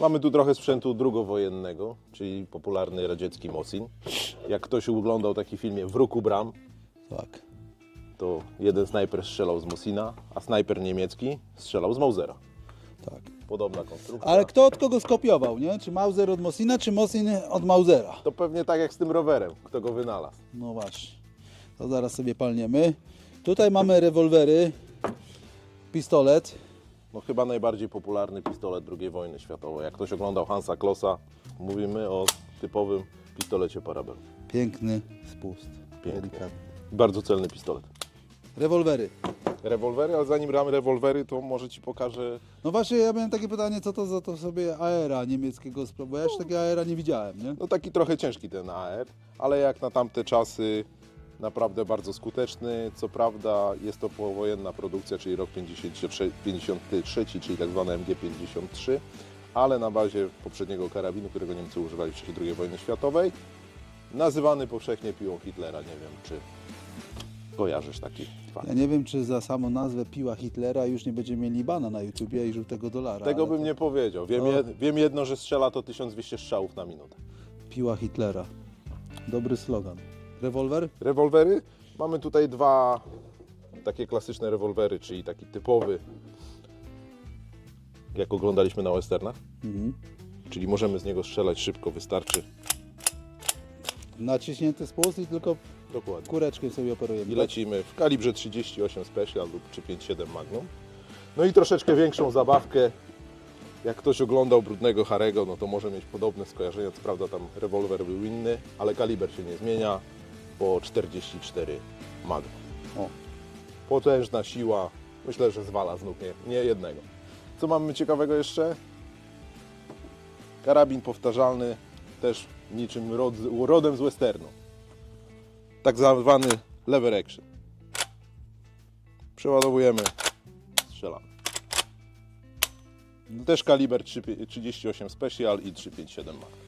Mamy tu trochę sprzętu drugowojennego, czyli popularny radziecki Mosin. Jak ktoś oglądał taki filmie W ruku bram, Tak. to jeden snajper strzelał z Mosina, a snajper niemiecki strzelał z Mausera. tak. Podobna konstrukcja. Ale kto od kogo skopiował, nie? Czy Mauser od Mosina, czy Mosin od Mausera? To pewnie tak jak z tym rowerem, kto go wynalazł. No właśnie. To zaraz sobie palniemy. Tutaj mamy rewolwery, pistolet. No chyba najbardziej popularny pistolet II wojny światowej. Jak ktoś oglądał Hansa Klossa, mówimy o typowym pistolecie Parabellum. Piękny spust. Piękny. Delikatny. Bardzo celny pistolet. Rewolwery. Rewolwery, ale zanim damy rewolwery, to może Ci pokażę No właśnie, ja miałem takie pytanie, co to za to sobie aera niemieckiego bo ja jeszcze takiego aera nie widziałem, nie? No taki trochę ciężki ten AR, ale jak na tamte czasy naprawdę bardzo skuteczny. Co prawda jest to powojenna produkcja, czyli rok 53, 53 czyli tak zwane MG53, ale na bazie poprzedniego karabinu, którego Niemcy używali w czasie II wojny światowej. Nazywany powszechnie piłą Hitlera, nie wiem czy kojarzysz taki fakt. Ja nie wiem, czy za samą nazwę piła Hitlera już nie będziemy mieli bana na YouTubie i żółtego dolara. Tego bym to nie powiedział. Wiem, No. jed, wiem jedno, że strzela to 1200 strzałów na minutę. Piła Hitlera. Dobry slogan. Rewolwer? Rewolwery. Mamy tutaj dwa takie klasyczne rewolwery, czyli taki typowy, jak oglądaliśmy na westernach. Mhm. Czyli możemy z niego strzelać szybko, wystarczy. Naciśnięty spust i tylko Dokładnie. kureczkiem sobie operujemy. I tak? lecimy w kalibrze 38 Special lub 357 Magnum. No i troszeczkę większą zabawkę. Jak ktoś oglądał Brudnego Harego, no to może mieć podobne skojarzenia. Co prawda tam rewolwer był inny, ale kaliber się nie zmienia. Po 44 Magnum. O. Potężna siła. Myślę, że zwala z nóg nie, nie jednego. Co mamy ciekawego jeszcze? Karabin powtarzalny, też niczym rod, rodem z westernu. Tak zwany lever action. Przeładowujemy, strzelamy. Też kaliber 3, 38 Special i 357 Mag.